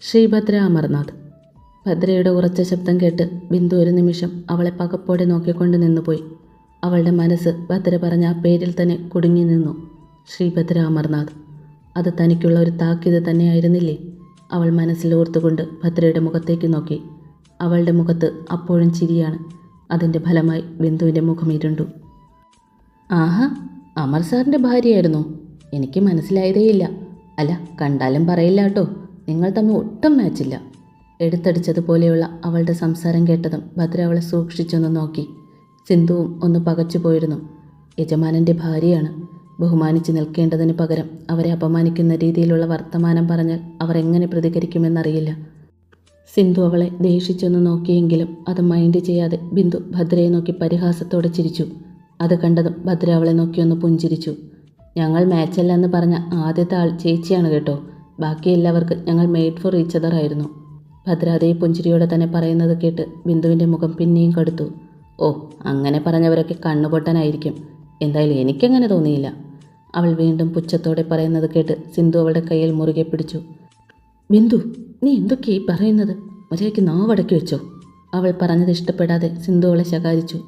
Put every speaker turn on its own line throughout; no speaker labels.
ശ്രീഭദ്ര അമർനാഥ്. ഭദ്രയുടെ ഉറച്ച ശബ്ദം കേട്ട് ബിന്ദു ഒരു നിമിഷം അവളെ പകപ്പോടെ നോക്കിക്കൊണ്ട് നിന്നുപോയി. അവളുടെ മനസ്സ് ഭദ്ര പറഞ്ഞ ആ പേരിൽ തന്നെ കുടുങ്ങി നിന്നു. ശ്രീഭദ്ര അമർനാഥ്. അത് തനിക്കുള്ള ഒരു താക്കീത് തന്നെയായിരുന്നില്ലേ? അവൾ മനസ്സിലോർത്തുകൊണ്ട് ഭദ്രയുടെ മുഖത്തേക്ക് നോക്കി. അവളുടെ മുഖത്ത് അപ്പോഴും ചിരിയാണ്. അതിന്റെ ഫലമായി ബിന്ദുവിന്റെ മുഖം ഇരുണ്ടു. ആഹാ അമർ സാറിന്റെ ഭാര്യയായിരുന്നു. എനിക്ക് മനസ്സിലായതേയില്ല. അല്ല കണ്ടാലും പറയില്ല കേട്ടോ. നിങ്ങൾ തമ്മിൽ ഒട്ടും മാച്ചില്ല എടുത്തടിച്ചതുപോലെയുള്ള അവളുടെ സംസാരം കേട്ടതും ഭദ്ര അവളെ സൂക്ഷിച്ചൊന്ന് നോക്കി. സിന്ധുവും ഒന്ന് പകച്ചു പോയിരുന്നു. യജമാനന്റെ ഭാര്യയാണ്. ബഹുമാനിച്ച് നിൽക്കേണ്ടതിന് പകരം അവരെ അപമാനിക്കുന്ന രീതിയിലുള്ള വർത്തമാനം പറഞ്ഞാൽ അവർ എങ്ങനെ പ്രതികരിക്കുമെന്നറിയില്ല. സിന്ധു അവളെ ദേഷിച്ചൊന്ന് നോക്കിയെങ്കിലും അത് മൈൻഡ് ചെയ്യാതെ ബിന്ദു ഭദ്രയെ നോക്കി പരിഹാസത്തോടെ ചിരിച്ചു. അത് കണ്ടതും ഭദ്ര അവളെ നോക്കിയൊന്ന് പുഞ്ചിരിച്ചു. ഞങ്ങൾ മാച്ചല്ല എന്ന് പറഞ്ഞ ആദ്യത്തെ ആൾ ചേച്ചിയാണ് കേട്ടോ. ബാക്കി എല്ലാവർക്കും ഞങ്ങൾ മെയ്ഡ് ഫോർ ഈച്ച് ആയിരുന്നു. ഭദ്രാദേവി പുഞ്ചിരിയോടെ തന്നെ പറയുന്നത് കേട്ട് ബിന്ദുവിന്റെ മുഖം പിന്നെയും കടുത്തു. ഓ അങ്ങനെ പറഞ്ഞവരൊക്കെ കണ്ണുപൊട്ടനായിരിക്കും. എന്തായാലും എനിക്കങ്ങനെ തോന്നിയില്ല. അവൾ വീണ്ടും പുച്ഛത്തോടെ പറയുന്നത് കേട്ട് സിന്ധു അവളുടെ കയ്യിൽ മുറുകെ പിടിച്ചു. ബിന്ദു നീ എന്തൊക്കെ ഈ പറയുന്നത്? മര്യാദയ്ക്ക് നാവടക്കി വെച്ചോ. അവൾ പറഞ്ഞത് ഇഷ്ടപ്പെടാതെ സിന്ധു അവളെ ശകാരിച്ചു.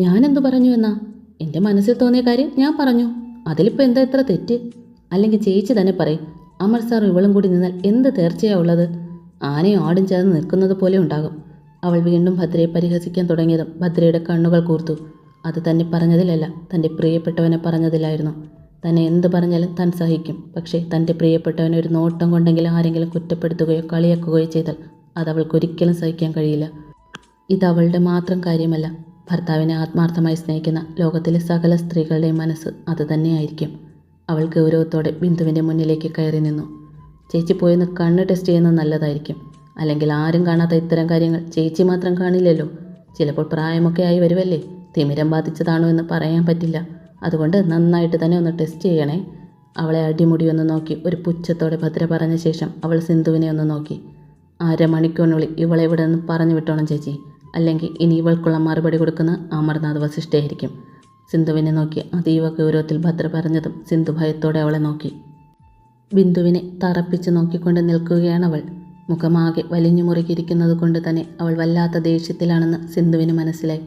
ഞാനെന്തു പറഞ്ഞു എന്നാ? എന്റെ മനസ്സിൽ തോന്നിയ കാര്യം ഞാൻ പറഞ്ഞു. അതിലിപ്പോൾ എന്താ ഇത്ര തെറ്റ്? അല്ലെങ്കിൽ ചേച്ചി തന്നെ പറയും. അമർ സാർ ഇവളും കൂടി നിന്നാൽ എന്ത് തീർച്ചയാ ഉള്ളത്? ആനയും ആടും ചേർന്ന് നിൽക്കുന്നത് പോലെ ഉണ്ടാകും. അവൾ വീണ്ടും ഭദ്രയെ പരിഹസിക്കാൻ തുടങ്ങിയതും ഭദ്രയുടെ കണ്ണുകൾ കൂർത്തു. അത് തന്നെ പറഞ്ഞതിലല്ല തന്റെ പ്രിയപ്പെട്ടവനെ പറഞ്ഞതിലായിരുന്നു. തന്നെ എന്ത് പറഞ്ഞാലും താൻ സഹിക്കും. പക്ഷേ തന്റെ പ്രിയപ്പെട്ടവനെ ഒരു നോട്ടം കൊണ്ടെങ്കിലും ആരെങ്കിലും കുറ്റപ്പെടുത്തുകയോ കളിയാക്കുകയോ ചെയ്താൽ അത് അവൾക്കൊരിക്കലും സഹിക്കാൻ കഴിയില്ല. ഇത് അവളുടെ മാത്രം കാര്യമല്ല. ഭർത്താവിനെ ആത്മാർത്ഥമായി സ്നേഹിക്കുന്ന ലോകത്തിലെ സകല സ്ത്രീകളുടെയും മനസ്സ് അത് തന്നെയായിരിക്കും. അവൾ ഗൗരവത്തോടെ ബിന്ദുവിന്റെ മുന്നിലേക്ക് കയറി നിന്നു. ചേച്ചി പോയെന്ന് കണ്ണ് ടെസ്റ്റ് ചെയ്യുന്നത് നല്ലതായിരിക്കും. അല്ലെങ്കിൽ ആരും കാണാത്ത ഇത്തരം കാര്യങ്ങൾ ചേച്ചി മാത്രം കാണില്ലല്ലോ. ചിലപ്പോൾ പ്രായമൊക്കെ ആയി വരുമല്ലേ തിമിരം ബാധിച്ചതാണോ എന്ന് പറയാൻ പറ്റില്ല. അതുകൊണ്ട് നന്നായിട്ട് തന്നെ ഒന്ന് ടെസ്റ്റ് ചെയ്യണേ. അവളെ അടിമുടി ഒന്ന് നോക്കി ഒരു പുച്ഛത്തോടെ ഭദ്ര പറഞ്ഞ ശേഷം അവൾ സിന്ധുവിനെ ഒന്ന് നോക്കി. അരമണിക്കൂറിനുള്ളിൽ ഇവളെ ഇവിടെ നിന്ന് പറഞ്ഞു വിട്ടോണം ചേച്ചി. അല്ലെങ്കിൽ ഇനി ഇവൾക്കുള്ള മറുപടി കൊടുക്കുന്ന അമർനാഥ് വസിഷ്ഠയായിരിക്കും. സിന്ധുവിനെ നോക്കി അതീവ ഗൗരവത്തിൽ ഭദ്ര പറഞ്ഞതും സിന്ധു ഭയത്തോടെ അവളെ നോക്കി. ബിന്ദുവിനെ തറപ്പിച്ച് നോക്കിക്കൊണ്ട് നിൽക്കുകയാണ് അവൾ. മുഖമാകെ വലിഞ്ഞു മുറുകിയിരിക്കുന്നത് കൊണ്ട് തന്നെ അവൾ വല്ലാത്ത ദേഷ്യത്തിലാണെന്ന് സിന്ധുവിന് മനസ്സിലായി.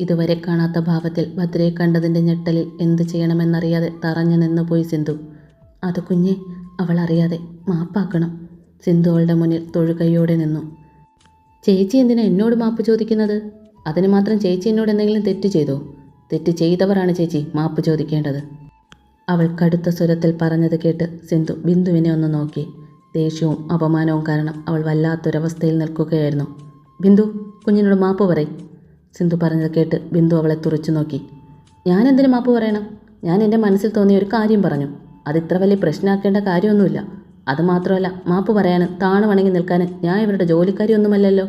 ഇതുവരെ കാണാത്ത ഭാവത്തിൽ ഭദ്രയെ കണ്ടതിന്റെ ഞെട്ടലിൽ എന്ത് ചെയ്യണമെന്നറിയാതെ തറഞ്ഞു നിന്നുപോയി സിന്ധു. അത് കുഞ്ഞെ അവൾ അറിയാതെ മാപ്പാക്കണം. സിന്ധു അവളുടെ മുന്നിൽ തൊഴുകൈയോടെ നിന്നു. ചേച്ചി എന്തിനാ എന്നോട് മാപ്പ് ചോദിക്കുന്നത്? അതിന് മാത്രം ചേച്ചി എന്നോട് എന്തെങ്കിലും തെറ്റ് ചെയ്തോ? തെറ്റ് ചെയ്തവരാണ് ചേച്ചി മാപ്പ് ചോദിക്കേണ്ടത്. അവൾ കടുത്ത സ്വരത്തിൽ പറഞ്ഞത് കേട്ട് സിന്ധു ബിന്ദുവിനെ ഒന്ന് നോക്കി. ദേഷ്യവും അപമാനവും കാരണം അവൾ വല്ലാത്തൊരവസ്ഥയിൽ നിൽക്കുകയായിരുന്നു. ബിന്ദു കുഞ്ഞിനോട് മാപ്പ് പറയും സിന്ധു പറഞ്ഞത് കേട്ട് ബിന്ദു അവളെ തുറച്ചു നോക്കി. ഞാൻ എന്തിനു മാപ്പ് പറയണം? ഞാൻ എന്റെ മനസ്സിൽ തോന്നിയ ഒരു കാര്യം പറഞ്ഞു. അത് ഇത്ര വലിയ പ്രശ്നമാക്കേണ്ട കാര്യമൊന്നുമില്ല. അതുമാത്രമല്ല മാപ്പ് പറയാനും താണുവണങ്ങി നിൽക്കാൻ ഞാൻ ഇവരുടെ ജോലിക്കാരിയൊന്നുമല്ലല്ലോ.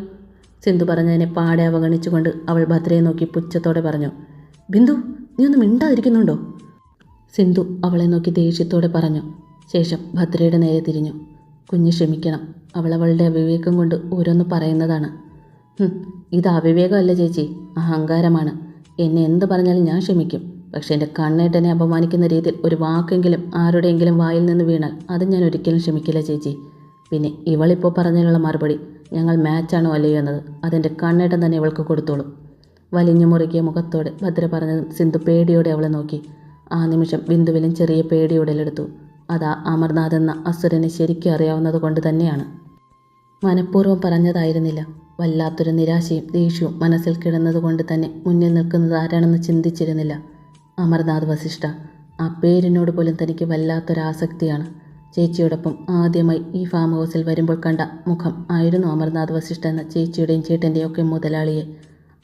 സിന്ധു പറഞ്ഞതിനെ പാടെ അവഗണിച്ചുകൊണ്ട് അവൾ ഭദ്രയെ നോക്കി പുച്ഛത്തോടെ പറഞ്ഞു. ബിന്ദു നീ ഒന്ന് മിണ്ടാതിരിക്കുന്നുണ്ടോ? സിന്ധു അവളെ നോക്കി ദേഷ്യത്തോടെ പറഞ്ഞു. ശേഷം ഭദ്രയുടെ നേരെ തിരിഞ്ഞു. കുഞ്ഞ് ക്ഷമിക്കണം. അവൾ അവളുടെ അവിവേകം കൊണ്ട് ഓരോന്ന് പറയുന്നതാണ്. ഇത് അവിവേകമല്ല ചേച്ചി. അഹങ്കാരമാണ്. എന്നെ എന്ത് പറഞ്ഞാലും ഞാൻ ക്ഷമിക്കും. പക്ഷേ എന്റെ കണ്ണേട്ടനെ അപമാനിക്കുന്ന രീതിയിൽ ഒരു വാക്കെങ്കിലും ആരുടെയെങ്കിലും വായിൽ നിന്ന് വീണാൽ അത് ഞാൻ ഒരിക്കലും ക്ഷമിക്കില്ല ചേച്ചി. പിന്നെ ഇവളിപ്പോൾ പറഞ്ഞതിനുള്ള മറുപടി ഞങ്ങൾ മാച്ചാണോ അല്ലയോ എന്നത് അതെന്റെ കണ്ണേട്ടൻ തന്നെ ഇവൾക്ക് കൊടുത്തോളും. വലിഞ്ഞു മുറുകിയ മുഖത്തോടെ ഭദ്ര പറഞ്ഞതും സിന്ധു പേടിയോടെ അവളെ നോക്കി. ആ നിമിഷം ബിന്ദുവിലും ചെറിയ പേടിയോടലെടുത്തു അതാ അമർനാഥ് എന്ന അസുരനെ ശരിക്കും അറിയാവുന്നത് കൊണ്ട് തന്നെയാണ്. മനഃപൂർവം പറഞ്ഞതായിരുന്നില്ല. വല്ലാത്തൊരു നിരാശയും ദേഷ്യവും മനസ്സിൽ കിടന്നതുകൊണ്ട് തന്നെ മുന്നിൽ നിൽക്കുന്നത് ആരാണെന്ന് ചിന്തിച്ചിരുന്നില്ല. അമർനാഥ് വസിഷ്ഠ ആ പേരിനോട് പോലും തനിക്ക് വല്ലാത്തൊരാസക്തിയാണ് ചേച്ചിയോടൊപ്പം ആദ്യമായി ഈ ഫാം ഹൗസിൽ വരുമ്പോൾ കണ്ട മുഖം ആയിരുന്നു അമർനാഥ് വസിഷ്ഠ എന്ന ചേച്ചിയുടെയും ചേട്ടന്റെയും ഒക്കെ മുതലാളിയെ.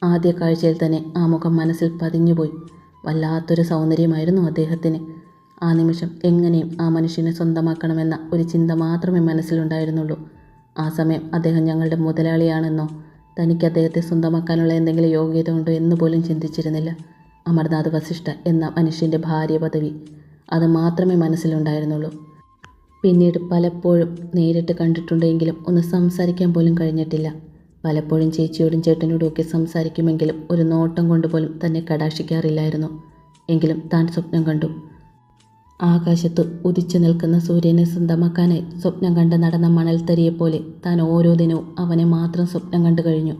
ആദ്യ കാഴ്ചയിൽ തന്നെ ആ മുഖം മനസ്സിൽ പതിഞ്ഞുപോയി. വല്ലാത്തൊരു സൗന്ദര്യമായിരുന്നു അദ്ദേഹത്തിന്. ആ നിമിഷം എങ്ങനെയും ആ മനുഷ്യനെ സ്വന്തമാക്കണമെന്ന ഒരു ചിന്ത മാത്രമേ മനസ്സിലുണ്ടായിരുന്നുള്ളൂ. ആ സമയം അദ്ദേഹം ഞങ്ങളുടെ മുതലാളിയാണെന്നോ തനിക്ക് അദ്ദേഹത്തെ സ്വന്തമാക്കാനുള്ള എന്തെങ്കിലും യോഗ്യത ഉണ്ടോ എന്ന് പോലും ചിന്തിച്ചിരുന്നില്ല. അമർനാഥ് വസിഷ്ഠ എന്ന മനുഷ്യന്റെ ഭാര്യ പദവി അത് മാത്രമേ മനസ്സിലുണ്ടായിരുന്നുള്ളൂ. പിന്നീട് പലപ്പോഴും നേരിട്ട് കണ്ടിട്ടുണ്ടെങ്കിലും ഒന്ന് സംസാരിക്കാൻ പോലും കഴിഞ്ഞിട്ടില്ല. പലപ്പോഴും ചേച്ചിയോടും ചേട്ടനോടും ഒക്കെ സംസാരിക്കുമെങ്കിലും ഒരു നോട്ടം കൊണ്ടുപോലും തന്നെ കടാക്ഷിക്കാറില്ലായിരുന്നു. എങ്കിലും താൻ സ്വപ്നം കണ്ടു. ആകാശത്ത് ഉദിച്ചു നിൽക്കുന്ന സൂര്യനെ സ്വന്തമാക്കാനായി സ്വപ്നം കണ്ട് നടന്ന മണൽത്തരിയെപ്പോലെ താൻ ഓരോ ദിനവും അവനെ മാത്രം സ്വപ്നം കണ്ടു കഴിഞ്ഞു.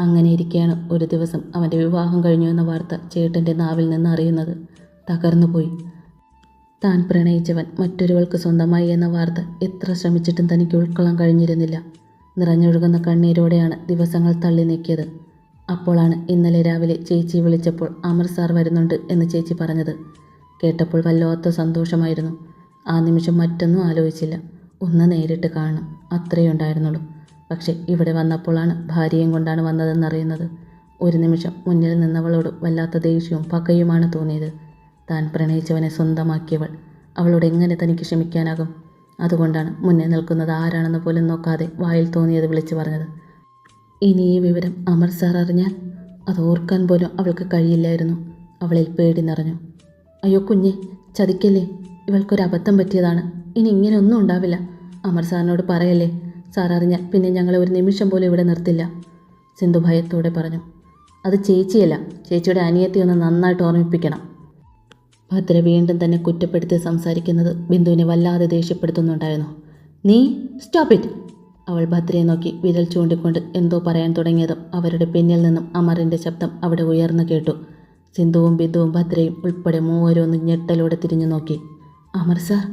അങ്ങനെ ഇരിക്കെയാണ് ഒരു ദിവസം അവന്റെ വിവാഹം കഴിഞ്ഞു എന്ന വാർത്ത ചേട്ടന്റെ നാവിൽ നിന്ന് അറിയുന്നത്. തകർന്നുപോയി താൻ പ്രണയിച്ചവൻ മറ്റൊരുവൾക്ക് സ്വന്തമായി എന്ന വാർത്ത എത്ര ശ്രമിച്ചിട്ടും തനിക്ക് ഉൾക്കൊള്ളാൻ കഴിഞ്ഞിരുന്നില്ല. നിറഞ്ഞൊഴുകുന്ന കണ്ണീരോടെയാണ് ദിവസങ്ങൾ തള്ളി നീക്കിയത്. അപ്പോഴാണ് ഇന്നലെ രാവിലെ ചേച്ചി വിളിച്ചപ്പോൾ അമർ സാർ വരുന്നുണ്ട് എന്ന് ചേച്ചി പറഞ്ഞത്. കേട്ടപ്പോൾ വല്ലാത്ത സന്തോഷമായിരുന്നു. ആ നിമിഷം മറ്റൊന്നും ആലോചിച്ചില്ല. ഒന്ന് നേരിട്ട് കാണണം. അത്രയേ ഉണ്ടായിരുന്നുള്ളൂ. പക്ഷേ ഇവിടെ വന്നപ്പോഴാണ് ഭാര്യയും കൊണ്ടാണ് വന്നതെന്നറിയുന്നത്. ഒരു നിമിഷം മുന്നിൽ നിന്നവളോട് വല്ലാത്ത ദേഷ്യവും പകയുമാണ് തോന്നിയത്. താൻ പ്രണയിച്ചവനെ സ്വന്തമാക്കിയവൾ. അവളോട് എങ്ങനെ തനിക്ക് ക്ഷമിക്കാനാകും? അതുകൊണ്ടാണ് മുന്നേ നിൽക്കുന്നത് ആരാണെന്ന് പോലും നോക്കാതെ വായിൽ തോന്നിയത് വിളിച്ചു പറഞ്ഞത്. ഇനി ഈ വിവരം അമർ സാർ അറിഞ്ഞാൽ അത് ഓർക്കാൻ പോലും അവൾക്ക് കഴിയില്ലായിരുന്നു. അവളിൽ പേടി നിറഞ്ഞു. അയ്യോ കുഞ്ഞെ ചതിക്കല്ലേ? ഇവൾക്കൊരു അബദ്ധം പറ്റിയതാണ്. ഇനി ഇങ്ങനെയൊന്നും ഉണ്ടാവില്ല. അമർ സാറിനോട് പറയല്ലേ? സാർ അറിഞ്ഞാൽ പിന്നെ ഞങ്ങളെ ഒരു നിമിഷം പോലും ഇവിടെ നിർത്തില്ല. സിന്ധു ഭയത്തോടെ പറഞ്ഞു. അത് ചേച്ചിയല്ല. ചേച്ചിയുടെ അനിയത്തി ഒന്ന് നന്നായിട്ട് ഓർമ്മിപ്പിക്കണം. ഭദ്ര വീണ്ടും തന്നെ കുറ്റപ്പെടുത്തി സംസാരിക്കുന്നത് ബിന്ദുവിനെ വല്ലാതെ ദേഷ്യപ്പെടുത്തുന്നുണ്ടായിരുന്നു. നീ സ്റ്റോപ്പ് ഇറ്റ് അവൾ ഭദ്രയെ നോക്കി വിരൽ ചൂണ്ടിക്കൊണ്ട് എന്തോ പറയാൻ തുടങ്ങിയതും അവരുടെ പിന്നിൽ നിന്നും അമറിന്റെ ശബ്ദം അവിടെ ഉയർന്നു കേട്ടു. സിന്ധുവും ബിന്ദുവും ഭദ്രയും ഉൾപ്പെടെ മൂവരൊന്ന് ഞെട്ടലോടെ തിരിഞ്ഞു നോക്കി. അമർ സാർ.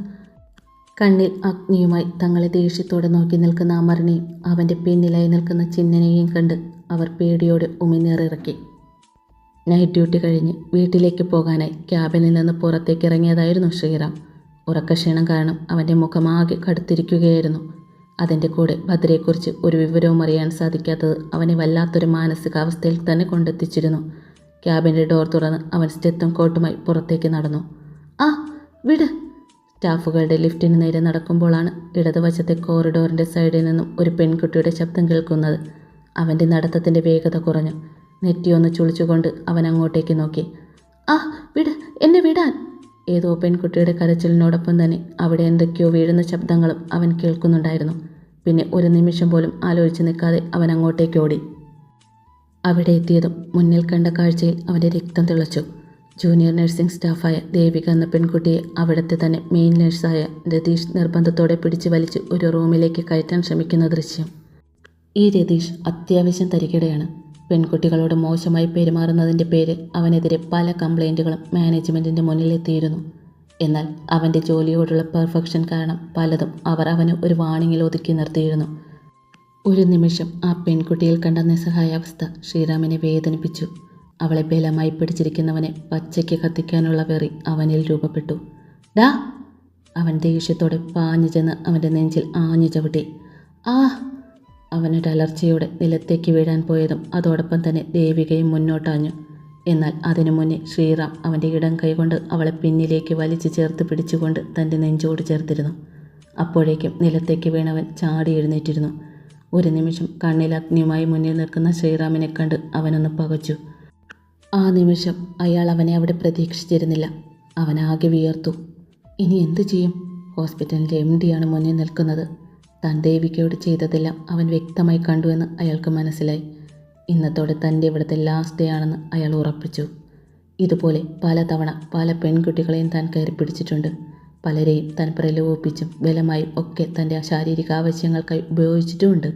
കണ്ണിൽ അഗ്നിയുമായി തങ്ങളെ ദേഷ്യത്തോടെ നോക്കി നിൽക്കുന്ന അമറിനെയും അവന്റെ പിന്നിലായി നിൽക്കുന്ന ചിന്നനെയും കണ്ട് അവർ പേടിയോടെ ഉമിനീറിറക്കി. നൈറ്റ് ഡ്യൂട്ടി കഴിഞ്ഞ് വീട്ടിലേക്ക് പോകാനായി ക്യാബിനിൽ നിന്ന് പുറത്തേക്ക് ഇറങ്ങിയതായിരുന്നു ശ്രീറാം. ഉറക്കക്ഷീണം കാരണം അവന്റെ മുഖമാകെ കടുത്തിരിക്കുകയായിരുന്നു. അതിന്റെ കൂടെ ഭദ്രയെക്കുറിച്ച് ഒരു വിവരവും അറിയാൻ സാധിക്കാത്തത് അവനെ വല്ലാത്തൊരു മാനസികാവസ്ഥയിൽ തന്നെ കൊണ്ടെത്തിച്ചിരുന്നു. ക്യാബിന്റെ ഡോർ തുറന്ന് അവൻ സ്റ്റെത്തും കോട്ടുമായി പുറത്തേക്ക് നടന്നു. ആ വിട്. സ്റ്റാഫുകളുടെ ലിഫ്റ്റിന് നേരെ നടക്കുമ്പോഴാണ് ഇടതുവശത്തെ കോറിഡോറിന്റെ സൈഡിൽ നിന്നും ഒരു പെൺകുട്ടിയുടെ ശബ്ദം കേൾക്കുന്നത്. അവന്റെ നടത്തത്തിന്റെ വേഗത കുറഞ്ഞു. നെറ്റിയൊന്ന് ചുളിച്ചുകൊണ്ട് അവൻ അങ്ങോട്ടേക്ക് നോക്കി. ആ വിട് എന്നെ വിടാൻ. ഏതോ പെൺകുട്ടിയുടെ കരച്ചിലിനോടൊപ്പം തന്നെ അവിടെ എന്തൊക്കെയോ വീഴുന്ന ശബ്ദങ്ങളും അവൻ കേൾക്കുന്നുണ്ടായിരുന്നു. പിന്നെ ഒരു നിമിഷം പോലും ആലോചിച്ച് നിൽക്കാതെ അവൻ അങ്ങോട്ടേക്ക് ഓടി. അവിടെ എത്തിയതും മുന്നിൽ കണ്ട കാഴ്ചയിൽ അവന്റെ രക്തം തിളച്ചു. ജൂനിയർ നഴ്സിംഗ് സ്റ്റാഫായ ദേവിക എന്ന പെൺകുട്ടിയെ അവിടുത്തെ തന്നെ മെയിൻ നഴ്സായ രതീഷ് നിർബന്ധത്തോടെ പിടിച്ചു വലിച്ച് ഒരു റൂമിലേക്ക് കയറ്റാൻ ശ്രമിക്കുന്ന ദൃശ്യം. ഈ രതീഷ് അത്യാവശ്യം തരികിടയാണ്. പെൺകുട്ടികളോട് മോശമായി പെരുമാറുന്നതിന്റെ പേരിൽ അവനെതിരെ പല കംപ്ലൈന്റുകളും മാനേജ്മെന്റിന്റെ മുന്നിലെത്തിയിരുന്നു. എന്നാൽ അവന്റെ ജോലിയോടുള്ള പെർഫെക്ഷൻ കാരണം പലതും അവർ അവന് ഒരു വാണിങ്ങിൽ ഒതുക്കി നിർത്തിയിരുന്നു. ഒരു നിമിഷം ആ പെൺകുട്ടിയിൽ കണ്ട നിസ്സഹായാവസ്ഥ ശ്രീറാമിനെ വേദനിപ്പിച്ചു. അവളെ ബലമായി പിടിച്ചിരിക്കുന്നവനെ പച്ചയ്ക്ക് കത്തിക്കാനുള്ള വെറി അവനിൽ രൂപപ്പെട്ടു. ഡാ! അവൻ ദേഷ്യത്തോടെ പാഞ്ഞു ചെന്ന് അവന്റെ നെഞ്ചിൽ ആഞ്ഞു ചവിട്ടി. ആ അവനൊരു അലർച്ചയോടെ നിലത്തേക്ക് വീഴാൻ പോയതും അതോടൊപ്പം തന്നെ ദേവികയും മുന്നോട്ടാഞ്ഞു. എന്നാൽ അതിനു മുന്നേ ശ്രീറാം അവന്റെ ഇടം കൈകൊണ്ട് അവളെ പിന്നിലേക്ക് വലിച്ചു ചേർത്ത് പിടിച്ചുകൊണ്ട് തന്റെ നെഞ്ചോട് ചേർത്തിരുന്നു. അപ്പോഴേക്കും നിലത്തേക്ക് വീണവൻ ചാടി എഴുന്നേറ്റിരുന്നു. ഒരു നിമിഷം കണ്ണിൽ അഗ്നിയുമായി മുന്നിൽ നിൽക്കുന്ന ശ്രീറാമിനെ കണ്ട് അവനൊന്ന് പകച്ചു. ആ നിമിഷം അയാൾ അവനെ അവിടെ പ്രതീക്ഷിച്ചിരുന്നില്ല. അവനാകെ വിയർത്തു. ഇനി എന്തു ചെയ്യും? ഹോസ്പിറ്റലിന്റെ എം ഡിയാണ് മുന്നിൽ നിൽക്കുന്നത്. താൻ ദേവികയോട് ചെയ്തതെല്ലാം അവൻ വ്യക്തമായി കണ്ടുവെന്ന് അയാൾക്ക് മനസ്സിലായി. ഇന്നത്തോടെ തന്റെ ഇവിടുത്തെ ലാസ്റ്റ് ഡേ ആണെന്ന് അയാൾ ഉറപ്പിച്ചു. ഇതുപോലെ പലതവണ പല പെൺകുട്ടികളെയും താൻ കയറി പിടിച്ചിട്ടുണ്ട്. പലരെയും താൻ പ്രലോഭിപ്പിച്ചും ബലമായും ഒക്കെ തന്റെ ശാരീരിക ആവശ്യങ്ങൾക്കായി ഉപയോഗിച്ചിട്ടുമുണ്ട്.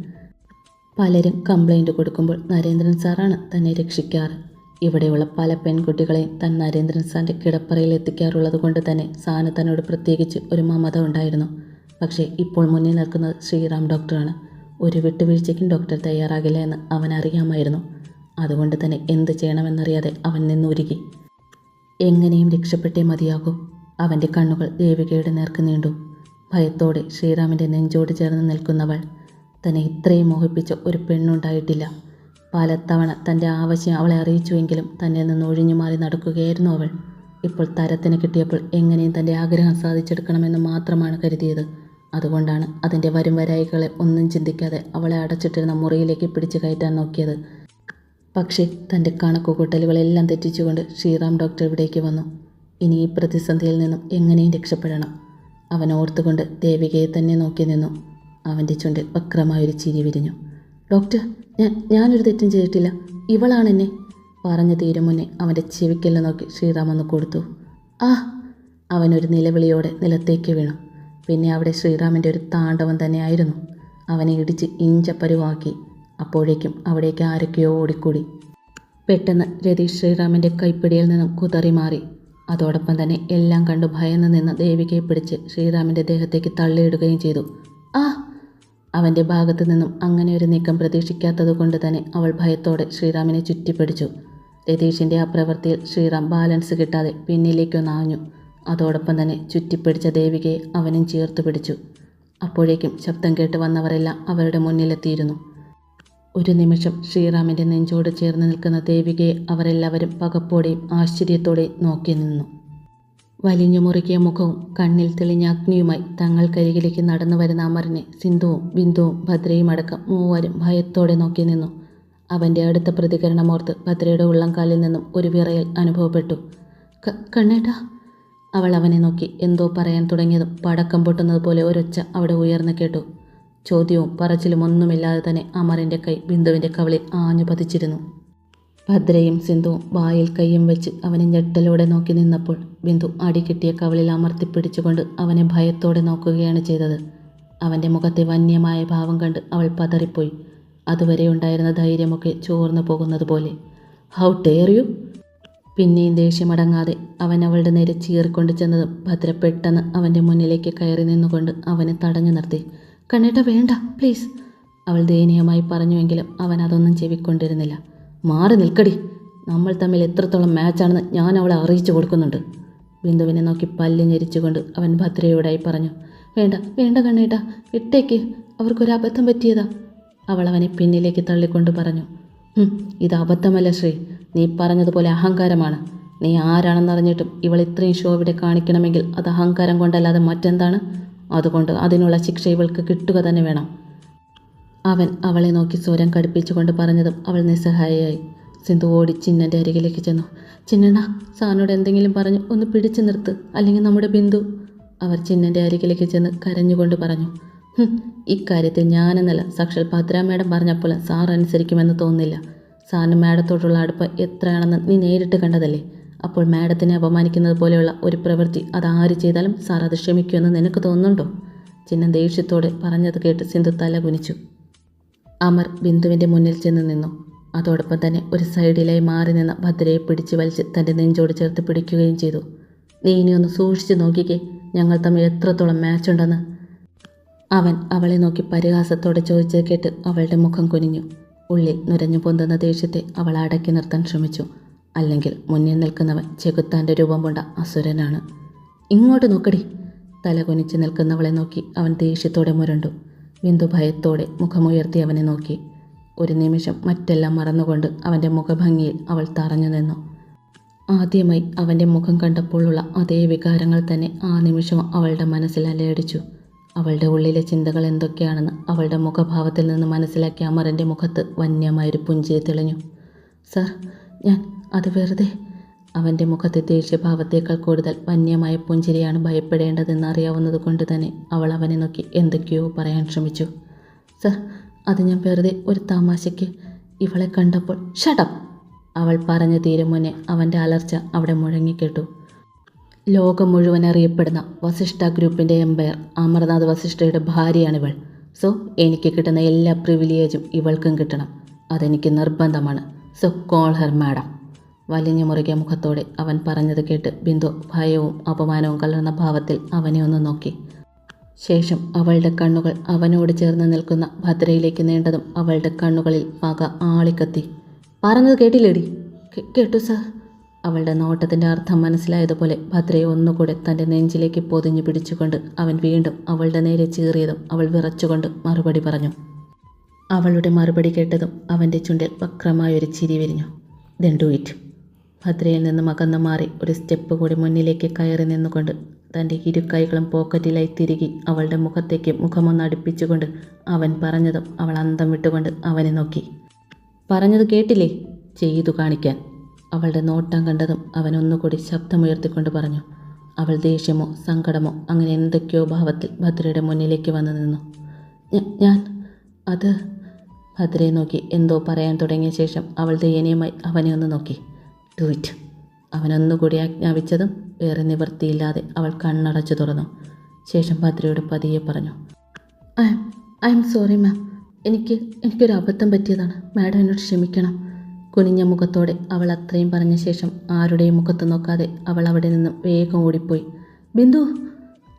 പലരും കംപ്ലൈന്റ് കൊടുക്കുമ്പോൾ നരേന്ദ്രൻ സാറാണ് തന്നെ രക്ഷിക്കാറ്. ഇവിടെയുള്ള പല പെൺകുട്ടികളെയും താൻ നരേന്ദ്രൻ സാറിന്റെ കിടപ്പറയിൽ എത്തിക്കാറുള്ളത് കൊണ്ട് തന്നെ സാന് തന്നോട് പ്രത്യേകിച്ച് ഒരു മമത ഉണ്ടായിരുന്നു. പക്ഷേ ഇപ്പോൾ മുന്നിൽ നിൽക്കുന്നത് ശ്രീറാം ഡോക്ടറാണ്. ഒരു വിട്ടുവീഴ്ചയ്ക്കും ഡോക്ടർ തയ്യാറാകില്ല എന്ന് അവൻ അറിയാമായിരുന്നു. അതുകൊണ്ട് തന്നെ എന്ത് ചെയ്യണമെന്നറിയാതെ അവൻ നിന്നുരുകി എങ്ങനെയും രക്ഷപ്പെട്ടേ മതിയാകൂ. അവന്റെ കണ്ണുകൾ ദേവികയുടെ നേർക്ക് നീണ്ടു. ഭയത്തോടെ ശ്രീറാമിന്റെ നെഞ്ചോട് ചേർന്ന് നിൽക്കുന്നവൾ തന്നെ ഇത്രയും മോഹിപ്പിച്ച ഒരു പെണ്ണുണ്ടായിട്ടില്ല. പലത്തവണ തന്റെ ആവശ്യം അവളെ അറിയിച്ചുവെങ്കിലും തന്നിൽ നിന്ന് ഒഴിഞ്ഞു മാറി നടക്കുകയായിരുന്നു അവൾ. ഇപ്പോൾ തരത്തിന് കിട്ടിയപ്പോൾ എങ്ങനെയും തന്റെ ആഗ്രഹം സാധിച്ചെടുക്കണമെന്ന് മാത്രമാണ് കരുതിയത്. അതുകൊണ്ടാണ് അതിന്റെ വരും വരായികളെ ഒന്നും ചിന്തിക്കാതെ അവളെ അടച്ചിട്ടിരുന്ന മുറിയിലേക്ക് പിടിച്ചു കയറ്റാൻ നോക്കിയത്. പക്ഷേ തന്റെ കണക്കുകൂട്ടലുകളെല്ലാം തെറ്റിച്ചുകൊണ്ട് ശ്രീറാം ഡോക്ടർ ഇവിടേക്ക് വന്നു. ഇനി ഈ പ്രതിസന്ധിയിൽ നിന്നും എങ്ങനെയും രക്ഷപ്പെടണം. അവൻ ഓർത്തുകൊണ്ട് ദേവികയെ തന്നെ നോക്കി നിന്നു. അവന്റെ ചുണ്ടിൽ വക്രമായൊരു ചിരി വിരിഞ്ഞു. ഡോക്ടർ ഞാൻ ഞാനൊരു തെറ്റും ചെയ്തിട്ടില്ല. ഇവളാണെന്നെ എന്നെ. പറഞ്ഞു തീരും മുന്നേ അവന്റെ ചെവിക്കെല്ലാം നോക്കി ശ്രീറാം ഒന്ന് കൊടുത്തു. ആ അവനൊരു നിലവിളിയോടെ നിലത്തേക്ക് വീണു. പിന്നെ അവിടെ ശ്രീറാമിന്റെ ഒരു താണ്ഡവം തന്നെയായിരുന്നു. അവനെ ഇടിച്ച് ഇഞ്ചപ്പരുവാക്കി. അപ്പോഴേക്കും അവിടേക്ക് ആരൊക്കെയോ ഓടിക്കൂടി. പെട്ടെന്ന് രതീഷ് ശ്രീറാമിന്റെ കൈപ്പിടിയിൽ നിന്നും കുതറി മാറി. അതോടൊപ്പം തന്നെ എല്ലാം കണ്ടു ഭയന്ന് നിന്ന് ദേവികയെ പിടിച്ച് ശ്രീറാമിന്റെ ദേഹത്തേക്ക് തള്ളിയിടുകയും ചെയ്തു. ആ! അവന്റെ ഭാഗത്തു നിന്നും അങ്ങനെ ഒരു നീക്കം പ്രതീക്ഷിക്കാത്തതുകൊണ്ട് തന്നെ അവൾ ഭയത്തോടെ ശ്രീറാമിനെ ചുറ്റിപ്പിടിച്ചു. രതീഷിന്റെ ആ പ്രവൃത്തിയിൽ ശ്രീറാം ബാലൻസ് കിട്ടാതെ പിന്നിലേക്കൊന്നാഞ്ഞു. അതോടൊപ്പം തന്നെ ചുറ്റിപ്പിടിച്ച ദേവികയെ അവനും ചേർത്ത് പിടിച്ചു. അപ്പോഴേക്കും ശബ്ദം കേട്ട് വന്നവരെല്ലാം അവരുടെ മുന്നിലെത്തിയിരുന്നു. ഒരു നിമിഷം ശ്രീറാമിന്റെ നെഞ്ചോട് ചേർന്ന് നിൽക്കുന്ന ദേവികയെ അവരെല്ലാവരും പകപ്പോടെയും ആശ്ചര്യത്തോടെയും നോക്കി നിന്നു. വലിഞ്ഞു മുറുകിയ മുഖവും കണ്ണിൽ തെളിഞ്ഞ അഗ്നിയുമായി തങ്ങൾക്കരികിലേക്ക് നടന്നു വരുന്ന അമറിനെ സിന്ധുവും ബിന്ദുവും ഭദ്രയും അടക്കം മൂവരും ഭയത്തോടെ നോക്കി നിന്നു. അവന്റെ അടുത്ത പ്രതികരണമോർത്ത് ഭദ്രയുടെ ഉള്ളംകാലിൽ നിന്നും ഒരു വിറയൽ അനുഭവപ്പെട്ടു. "ക- കണ്ണേട്ടാ അവൾ അവനെ നോക്കി എന്തോ പറയാൻ തുടങ്ങിയതും പടക്കം പൊട്ടുന്നത് പോലെ ഒരൊച്ച അവിടെ ഉയർന്നു കേട്ടു. ചോദ്യവും പറച്ചിലും ഒന്നുമില്ലാതെ തന്നെ അമറിന്റെ കൈ ബിന്ദുവിന്റെ കവളിൽ ആഞ്ഞു പതിച്ചിരുന്നു. ഭദ്രയും സിന്ധുവും വായിൽ കയ്യും വെച്ച് അവനെ ഞെട്ടലോടെ നോക്കി നിന്നപ്പോൾ ബിന്ദു അടികിട്ടിയ കവളിൽ അമർത്തിപ്പിടിച്ചുകൊണ്ട് അവനെ ഭയത്തോടെ നോക്കുകയാണ് ചെയ്തത്. അവന്റെ മുഖത്തെ വന്യമായ ഭാവം കണ്ട് അവൾ പതറിപ്പോയി. അതുവരെ ഉണ്ടായിരുന്ന ധൈര്യമൊക്കെ ചോർന്നു പോകുന്നത് പോലെ. ഹൗ ടേർ യു പിന്നെയും ദേഷ്യമടങ്ങാതെ അവൻ അവളുടെ നേരെ ചീറിക്കൊണ്ട് ചെന്നതും ഭദ്ര പെട്ടെന്ന് അവന്റെ മുന്നിലേക്ക് കയറി നിന്നുകൊണ്ട് അവനെ തടഞ്ഞു നിർത്തി. കണ്ണേട്ട വേണ്ട പ്ലീസ് അവൾ ദയനീയമായി പറഞ്ഞുവെങ്കിലും അവൻ അതൊന്നും ചെവിക്കൊണ്ടിരുന്നില്ല. മാറി നിൽക്കടി. നമ്മൾ തമ്മിൽ എത്രത്തോളം മാച്ചാണെന്ന് ഞാൻ അവളെ അറിയിച്ചു കൊടുക്കുന്നുണ്ട്. ബിന്ദുവിനെ നോക്കി പല്ല് ഞെരിച്ചുകൊണ്ട് അവൻ ഭദ്രയോടായി പറഞ്ഞു. വേണ്ട വേണ്ട കണ്ണേട്ട വിട്ടേക്ക് അവർക്കൊരു അബദ്ധം പറ്റിയതാ. അവൾ അവനെ പിന്നിലേക്ക് തള്ളിക്കൊണ്ട് പറഞ്ഞു. ഇത് അബദ്ധമല്ല ശ്രീ. നീ പറഞ്ഞതുപോലെ അഹങ്കാരമാണ്. നീ ആരാണെന്നറിഞ്ഞിട്ടും ഇവൾ ഇത്രയും ഷോ ഇവിടെ കാണിക്കണമെങ്കിൽ അത് അഹങ്കാരം കൊണ്ടല്ലാതെ മറ്റെന്താണ്? അതുകൊണ്ട് അതിനുള്ള ശിക്ഷ ഇവൾക്ക് കിട്ടുക തന്നെ വേണം. അവൻ അവളെ നോക്കി സ്വരം കടുപ്പിച്ചുകൊണ്ട് പറഞ്ഞതും അവൾ നിസ്സഹായയായി. സിന്ധു ഓടി ചിന്നന്റെ അരികിലേക്ക് ചെന്നു. ചിന്നണ സാറിനോട് എന്തെങ്കിലും പറഞ്ഞു ഒന്ന് പിടിച്ചു നിർത്ത് അല്ലെങ്കിൽ നമ്മുടെ ബിന്ദു. അവർ ചിന്നന്റെ അരികിലേക്ക് ചെന്ന് കരഞ്ഞുകൊണ്ട് പറഞ്ഞു. "ഹും, ഇക്കാര്യത്തിൽ ഞാനെന്നല്ല സാക്ഷാൽ ഭദ്രാമേടം പറഞ്ഞപ്പോൾ സാർ അനുസരിക്കുമെന്ന് തോന്നുന്നില്ല. സാറിന് മാഡത്തോടുള്ള അടുപ്പ് എത്രയാണെന്ന് നീ നേരിട്ട് കണ്ടതല്ലേ? അപ്പോൾ മാഡത്തിനെ അപമാനിക്കുന്നത് പോലെയുള്ള ഒരു പ്രവൃത്തി അത് ആര് ചെയ്താലും സാർ അത് ക്ഷമിക്കുമെന്ന് നിനക്ക് തോന്നുന്നുണ്ടോ? ചിന്ന ദേഷ്യത്തോടെ പറഞ്ഞത് കേട്ട് സിന്ധു തല കുനിച്ചു. അമർ ബിന്ദുവിന്റെ മുന്നിൽ ചെന്ന് നിന്നു. അതോടൊപ്പം തന്നെ ഒരു സൈഡിലായി മാറി നിന്ന ഭദ്രയെ പിടിച്ചു വലിച്ച് തന്റെ നെഞ്ചോട് ചേർത്ത് പിടിക്കുകയും ചെയ്തു. നീ ഇനിയൊന്ന് സൂക്ഷിച്ചു നോക്കിക്കേ ഞങ്ങൾ തമ്മിൽ എത്രത്തോളം മാച്ച് ഉണ്ടെന്ന്. അവൻ അവളെ നോക്കി പരിഹാസത്തോടെ ചോദിച്ചത് കേട്ട് അവളുടെ മുഖം കുനിഞ്ഞു. ഉള്ളിൽ നുരഞ്ഞു പൊന്തുന്ന ദേഷ്യത്തെ അവൾ അടക്കി നിർത്താൻ ശ്രമിച്ചു. അല്ലെങ്കിൽ മുന്നിൽ നിൽക്കുന്നവൻ ചെകുത്താന്റെ രൂപം കൊണ്ട അസുരനാണ്. ഇങ്ങോട്ട് നോക്കടി. തല കുനിച്ച് നിൽക്കുന്നവളെ നോക്കി അവൻ ദേഷ്യത്തോടെ മുരണ്ടു. ബിന്ദു ഭയത്തോടെ മുഖമുയർത്തി അവനെ നോക്കി. ഒരു നിമിഷം മറ്റെല്ലാം മറന്നുകൊണ്ട് അവന്റെ മുഖഭംഗിയിൽ അവൾ തറഞ്ഞു നിന്നു. ആദ്യമായി അവന്റെ മുഖം കണ്ടപ്പോഴുള്ള അതേ വികാരങ്ങൾ തന്നെ ആ നിമിഷം അവളുടെ മനസ്സിൽ അലയടിച്ചു. അവളുടെ ഉള്ളിലെ ചിന്തകൾ എന്തൊക്കെയാണെന്ന് അവളുടെ മുഖഭാവത്തിൽ നിന്ന് മനസ്സിലാക്കി അമറിന്റെ മുഖത്ത് വന്യമായൊരു പുഞ്ചിരി തെളിഞ്ഞു. സർ ഞാൻ അത് വെറുതെ അവന്റെ മുഖത്തെ ദേഷ്യഭാവത്തേക്കാൾ കൂടുതൽ വന്യമായ പുഞ്ചിരിയാണ് ഭയപ്പെടേണ്ടതെന്ന് അറിയാവുന്നത് കൊണ്ട് തന്നെ അവൾ അവനെ നോക്കി എന്തൊക്കെയോ പറയാൻ ശ്രമിച്ചു. സർ അത് ഞാൻ വെറുതെ ഒരു തമാശയ്ക്ക് ഇവളെ കണ്ടപ്പോൾ ഷടപ്പ് അവൾ പറഞ്ഞു തീരും മുന്നേ അവന്റെ അലർച്ച അവിടെ മുഴങ്ങിക്കേട്ടു. ലോകം മുഴുവൻ അറിയപ്പെടുന്ന വസിഷ്ഠ ഗ്രൂപ്പിന്റെ എംപയർ അമർനാഥ് വസിഷ്ഠയുടെ ഭാര്യയാണിവൾ. സോ എനിക്ക് കിട്ടുന്ന എല്ലാ പ്രിവിലേജും ഇവൾക്കും കിട്ടണം. അതെനിക്ക് നിർബന്ധമാണ്. സോ കോൾ ഹെർ മാഡം വലിഞ്ഞു മുറുകിയ മുഖത്തോടെ അവൻ പറഞ്ഞത് കേട്ട് ബിന്ദു ഭയവും അപമാനവും കലർന്ന ഭാവത്തിൽ അവനെ ഒന്ന് നോക്കി. ശേഷം അവളുടെ കണ്ണുകൾ അവനോട് ചേർന്ന് നിൽക്കുന്ന ഭദ്രയിലേക്ക് നീണ്ടതും അവളുടെ കണ്ണുകളിൽ പക ആളിക്കത്തി. പറഞ്ഞത് കേട്ടില്ലേടി? കേട്ടു സാർ അവളുടെ നോട്ടത്തിന്റെ അർത്ഥം മനസ്സിലായതുപോലെ ഭദ്രയെ ഒന്നുകൂടെ തന്റെ നെഞ്ചിലേക്ക് പൊതിഞ്ഞു പിടിച്ചുകൊണ്ട് അവൻ വീണ്ടും അവളുടെ നേരെ ചീറിയതും അവൾ വിറച്ചുകൊണ്ട് മറുപടി പറഞ്ഞു. അവളുടെ മറുപടി കേട്ടതും അവന്റെ ചുണ്ടിൽ വക്രമായൊരു ചിരി വിരിഞ്ഞു. ദെൻ ഡു ഇറ്റ് ഭദ്രയിൽ നിന്നും അകന്നു മാറി ഒരു സ്റ്റെപ്പ് കൂടി മുന്നിലേക്ക് കയറി നിന്നുകൊണ്ട് തന്റെ ഇരു കൈകളും പോക്കറ്റിലായി തിരികെ അവളുടെ മുഖത്തേക്ക് മുഖമൊന്ന് അടുപ്പിച്ചുകൊണ്ട് അവൻ പറഞ്ഞതും അവൾ അന്തം വിട്ടുകൊണ്ട് അവനെ നോക്കി. പറഞ്ഞത് കേട്ടില്ലേ? ചെയ്തു കാണിക്കാൻ. അവളുടെ നോട്ടം കണ്ടതും അവൻ ഒന്നുകൂടി ശബ്ദമുയർത്തിക്കൊണ്ട് പറഞ്ഞു അവൾ ദേഷ്യമോ സങ്കടമോ അങ്ങനെ എന്തൊക്കെയോ ഭാവത്തിൽ ഭദ്രയുടെ മുന്നിലേക്ക് വന്നു നിന്നു. ഞാൻ അത് ഭദ്രയെ നോക്കി എന്തോ പറയാൻ തുടങ്ങിയ ശേഷം അവൾ ദയനീയമായി അവനെ ഒന്ന് നോക്കി. ഡു അവനൊന്നുകൂടി ആജ്ഞാപിച്ചതും വേറെ നിവൃത്തിയില്ലാതെ അവൾ കണ്ണടച്ചു തുറന്നു. ശേഷം ഭദ്രയോട് പതിയെ പറഞ്ഞു I I am sorry ma'am എനിക്ക് എനിക്കൊരു അബദ്ധം പറ്റിയതാണ്. മാഡം എന്നോട് ക്ഷമിക്കണം. കുനിഞ്ഞ മുഖത്തോടെ അവൾ അത്രയും പറഞ്ഞ ശേഷം ആരുടെയും മുഖത്ത് നോക്കാതെ അവൾ അവിടെ നിന്നും വേഗം ഓടിപ്പോയി. ബിന്ദു!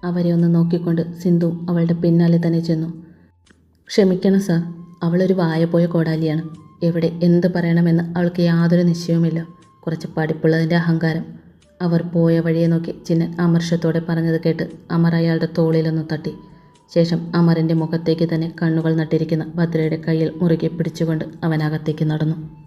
അവരെ ഒന്ന് നോക്കിക്കൊണ്ട് സിന്ധു അവളുടെ പിന്നാലെ തന്നെ ചെന്നു. ക്ഷമിക്കണം സാർ അവളൊരു വായ പോയ കോടാലിയാണ്. എവിടെ എന്ത് പറയണമെന്ന് അവൾക്ക് യാതൊരു നിശ്ചയവുമില്ല. കുറച്ച് പഠിപ്പുള്ളതിന്റെ അഹങ്കാരം. അവർ പോയ വഴിയെ നോക്കി ചിന്നൻ അമർഷത്തോടെ പറഞ്ഞത് കേട്ട് അമർ അയാളുടെ തോളിലൊന്ന് തട്ടി. ശേഷം അമറിന്റെ മുഖത്തേക്ക് തന്നെ കണ്ണുകൾ നട്ടിരിക്കുന്ന ഭദ്രയുടെ കയ്യിൽ മുറുകെ പിടിച്ചുകൊണ്ട് അവനകത്തേക്ക് നടന്നു.